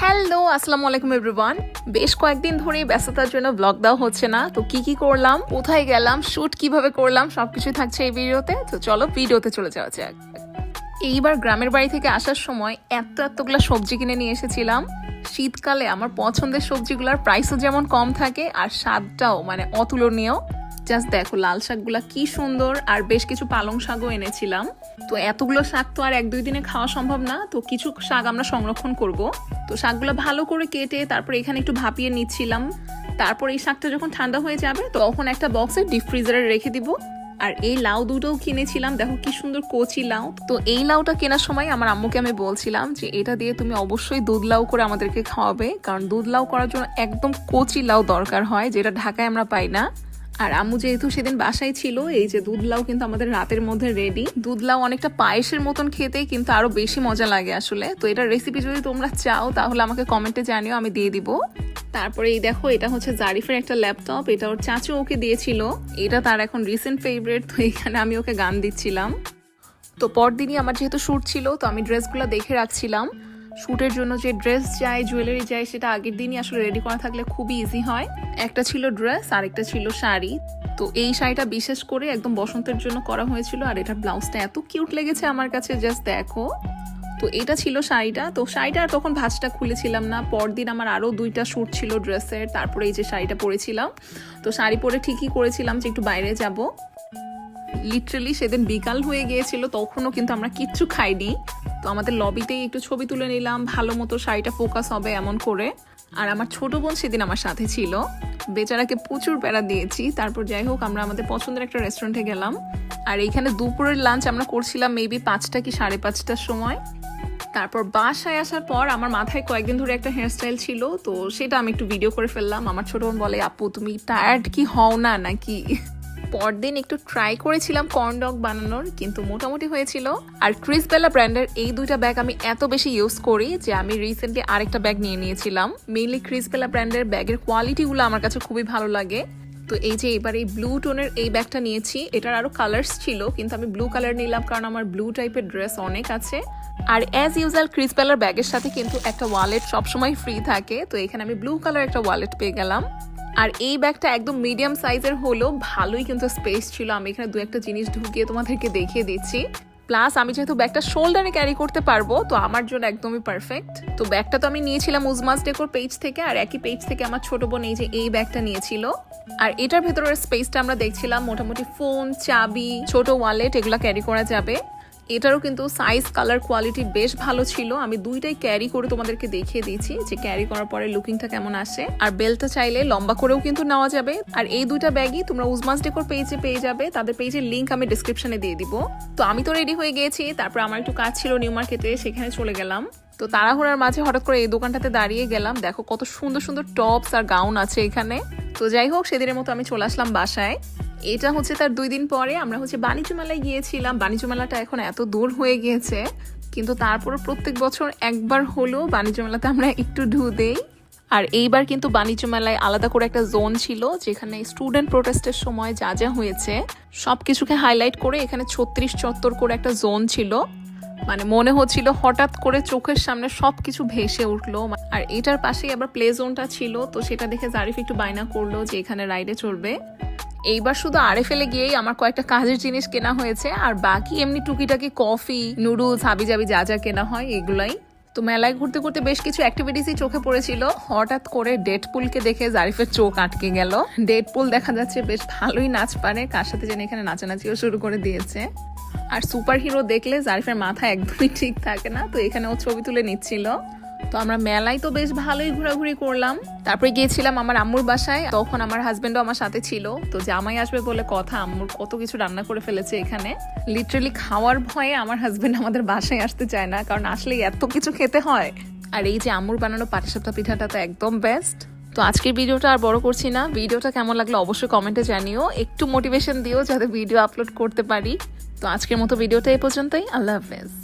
Hello, আসসালামু আলাইকুম everyone বেশ কয়েকদিন ধরেই ব্যস্ততার জন্য ব্লগ দেওয়া হচ্ছে না, তো কি কি করলাম, কোথায় গেলাম শুট কীভাবে করলাম সবকিছু থাকছে এই ভিডিওতে তো চলো ভিডিওতে চলে যাওয়া যাক। এইবার গ্রামের বাড়ি থেকে আসার সময় এত এতগুলো সবজি কিনে নিয়ে এসেছিলাম। শীতকালে আমার পছন্দের সবজিগুলোর প্রাইসও যেমন কম থাকে, আর স্বাদটাও মানে অতুলনীয়। জাস্ট দেখো, লাল শাকগুলা কি সুন্দর, আর বেশ কিছু পালং শাকও এনেছিলাম। তো এতগুলো শাক তো আর এক দুই দিনে খাওয়া সম্ভব না, তো কিছু শাক আমরা সংরক্ষণ করব। তো শাকগুলো ভালো করে কেটে তারপর এখানে একটু ভাপিয়ে নিচ্ছিলাম। তারপর এই শাকটা যখন ঠান্ডা হয়ে যাবে, তখন একটা বক্সে ডিপ ফ্রিজারে রেখে দিব। আর এই লাউ দুটোও কিনেছিলাম, দেখো কি সুন্দর কচি লাউ। তো এই লাউটা কেনার সময় আমার আম্মুকে আমি বলছিলাম যে, এটা দিয়ে তুমি অবশ্যই দুধ লাউ করে আমাদেরকে খাওয়াবে। কারণ দুধ লাউ করার জন্য একদম কচি লাউ দরকার হয়, যেটা ঢাকায় আমরা পাই না। আর আম্মু যেহেতু সেদিন বাসায় ছিল, এই যে দুধ লাউ কিন্তু আমাদের রাতের মধ্যে রেডি দুধ লাউ অনেকটা পায়েসের মতন খেতে, কিন্তু আরও বেশি মজা লাগে আসলে। তো এটার রেসিপি যদি তোমরা চাও, তাহলে আমাকে কমেন্টে জানিও, আমি দিয়ে দিব। তারপরে এই দেখো, এটা হচ্ছে জারিফের একটা ল্যাপটপ এটা ওর চাচু ওকে দিয়েছিল। এটা তার এখন রিসেন্ট ফেভারিট তো এখানে আমি ওকে গান দিচ্ছিলাম। তো পরদিনই আমার যেহেতু শ্যুট ছিল, তো আমি ড্রেসগুলো দেখে রাখছিলাম। শ্যুটের জন্য যে ড্রেস যায় জুয়েলারি যায় সেটা আগের দিনই আসলে রেডি করা থাকলে খুবই ইজি হয়। একটা ছিল ড্রেস আর একটা ছিল শাড়ি। তো এই শাড়িটা বিশেষ করে একদম বসন্তের জন্য করা হয়েছিল, আর এটার ব্লাউজটা এত কিউট লেগেছে আমার কাছে জাস্ট দেখো। তো এটা ছিল শাড়িটা। তো শাড়িটা তখন ভাঁজটা খুলেছিলাম না। পরদিন আমার আরও দুইটা শ্যুট ছিল ড্রেসের, তারপরে এই যে শাড়িটা পরেছিলাম। তো শাড়ি পরে ঠিকই করেছিলাম যে একটু বাইরে যাব। লিটারালি সেদিন বিকাল হয়ে গিয়েছিল, তখনও কিন্তু আমরা কিচ্ছু খাইনি। তো আমাদের লবিতেই একটু ছবি তুলে নিলাম, ভালো মতো শাড়িটা ফোকাস হবে এমন করে। আর আমার ছোট বোন সেদিন আমার সাথে ছিল। বেচারাকে প্রচুর প্যারা দিয়েছি। তারপর যাই হোক, আমরা আমাদের পছন্দের একটা রেস্টুরেন্টে গেলাম। আর এইখানে দুপুরের লাঞ্চ আমরা করছিলাম মেবি পাঁচটা কি সাড়ে পাঁচটার সময়। তারপর বাসায় আসার পর আমার মাথায় কয়েকদিন ধরে একটা হেয়ারস্টাইল ছিল, তো সেটা আমি একটু ভিডিও করে ফেললাম। আমার ছোট বোন বলে, আপু, তুমি টায়ার্ড কি হও না নাকি? পরদিন একটু ট্রাই করেছিলাম কর্ন ডগ বানানোর, কিন্তু মোটামুটি হয়েছিল। আর ক্রিস বেলা ব্র্যান্ডের এই দুইটা ব্যাগ আমি এত বেশি ইউজ করি যে আমি রিসেন্টলি আরেকটা ব্যাগ নিয়ে নিয়েছিলাম। মেইনলি ক্রিস বেলা ব্র্যান্ডের ব্যাগের কোয়ালিটিগুলো আমার কাছে খুবই ভালো লাগে। তো এই যে এবার এই ব্লু টোনের এই ব্যাগটা নিয়েছি, এটার আরও কালার্স ছিল, কিন্তু আমি ব্লু কালার নিলাম কারণ আমার ব্লু টাইপের ড্রেস অনেক আছে। আর অ্যাজ ইউজাল ক্রিস বেলার ব্যাগের সাথে কিন্তু একটা ওয়ালেট সবসময় ফ্রি থাকে, তো এখানে আমি ব্লু কালার একটা ওয়ালেট পেয়ে গেলাম। আর এই ব্যাগটা একদম মিডিয়াম সাইজের হলেও ভালোই কিন্তু স্পেস ছিল। আমি এখানে দু একটা জিনিস ঢুকিয়ে তোমাদেরকে দেখিয়ে দিচ্ছি। প্লাস আমি যেহেতু ব্যাগটা শোল্ডারে ক্যারি করতে পারব, তো আমার জন্য একদমই পারফেক্ট তো ব্যাগটা তো আমি নিয়েছিলাম উজমাস ডেকোর পেজ থেকে, আর একই পেজ থেকে আমার ছোট বোন এই যে এই ব্যাগটা নিয়েছিল। আর এটার ভেতরের স্পেসটা আমরা দেখছিলাম, মোটামুটি ফোন চাবি, ছোট ওয়ালেট এগুলো ক্যারি করা যাবে। এটারও কিন্তু সাইজ কালার কোয়ালিটি বেশ ভালো ছিল। আমি দুইটাই ক্যারি করে তোমাদেরকে দেখিয়ে দিয়েছি যে ক্যারি করার পরে লুকিংটা কেমন আসে। আর বেল্টটা চাইলে লম্বা করেও কিন্তু নেওয়া যাবে। আর এই দুইটা ব্যাগই তোমরা উজমাস ডেকোর পেজে পেয়ে যাবে। তাদের পেজের লিঙ্ক আমি ডিসক্রিপশনে দিয়ে দিব। তো আমি তো রেডি হয়ে গিয়েছি, তারপর আমার একটু কাজ ছিল নিউ মার্কেটে সেখানে চলে গেলাম। তো তাড়াহুড়ার মাঝে হঠাৎ করে এই দোকানটাতে দাঁড়িয়ে গেলাম। দেখো কত সুন্দর সুন্দর টপস আর গাউন আছে এখানে। তো যাই হোক, সেদিনের মতো আমি চলে আসলাম বাসায়। এটা হচ্ছে তার দুই দিন পরে, আমরা হচ্ছে বাণিজ্য মেলায় গিয়েছিলাম। বাণিজ্য মেলাটা এখন এত দূর হয়ে গিয়েছে, কিন্তু তারপরে প্রত্যেক বছর একবার হলেও বাণিজ্য মেলাতে আমরা একটু ঢু দেই। আর এইবার কিন্তু বাণিজ্য মেলায় আলাদা করে একটা জোন ছিল, যেখানে স্টুডেন্ট প্রোটেস্টের সময় যা যা হয়েছে সব কিছুকে হাইলাইট করে এখানে ছত্রিশ চত্বর করে একটা জোন ছিল। মানে মনে হচ্ছিল হঠাৎ করে চোখের সামনে সবকিছু ভেসে উঠল। আর এটার পাশেই আবার প্লে জোনটা ছিল, তো সেটা দেখে জারিফ একটু বায়না করল যে এখানে রাইডে চড়বে এইবার শুধু আরে ফেলে গিয়েই আমার কয়েকটা কাজের জিনিস কেনা হয়েছে, আর বাকি এমনি টুকিটাকি কফি, নুডলস, হাবি জাবি যা যা কেনা হয়, এগুলাই। তো মেলায় ঘুরতে ঘুরতে বেশ কিছু অ্যাক্টিভিটিসই চোখে পড়েছিল। হঠাৎ করে ডেট পুলকে দেখে জারিফের চোখ আটকে গেল। ডেট পুল দেখা যাচ্ছে বেশ ভালোই নাচ পারে, কার সাথে যেন এখানে নাচানাচিও শুরু করে দিয়েছে। আর সুপার হিরো দেখলে জারিফের মাথা একদমই ঠিক থাকে না, তো এখানে ও ছবি তুলে নিচ্ছিল। তো আমরা মেলায় তো বেশ ভালোই ঘোরাঘুরি করলাম। তারপরে গিয়েছিলাম আমার আম্মুর বাসায়, তখন আমার হাজবেন্ডও আমার সাথে ছিল। তো জামাই আসবে বলে কথা, আম্মুর কত কিছু রান্না করে ফেলেছে এখানে। লিটারালি খাওয়ার ভয়ে আমার হাজবেন্ড আমাদের বাসায় আসতে চায় না, কারণ আসলেই এত কিছু খেতে হয়। আর এই যে আম্মুর বানানো পাটি পাটিসাপটা পিঠাটা তো একদম বেস্ট তো আজকের ভিডিওটা আর বড় করছি না। ভিডিওটা কেমন লাগল অবশ্যই কমেন্টে জানিও। একটু মোটিভেশন দিও যাতে ভিডিও আপলোড করতে পারি। তো আজকের মতো ভিডিওটা এই পর্যন্তই। আল্লাহ হাফেজ।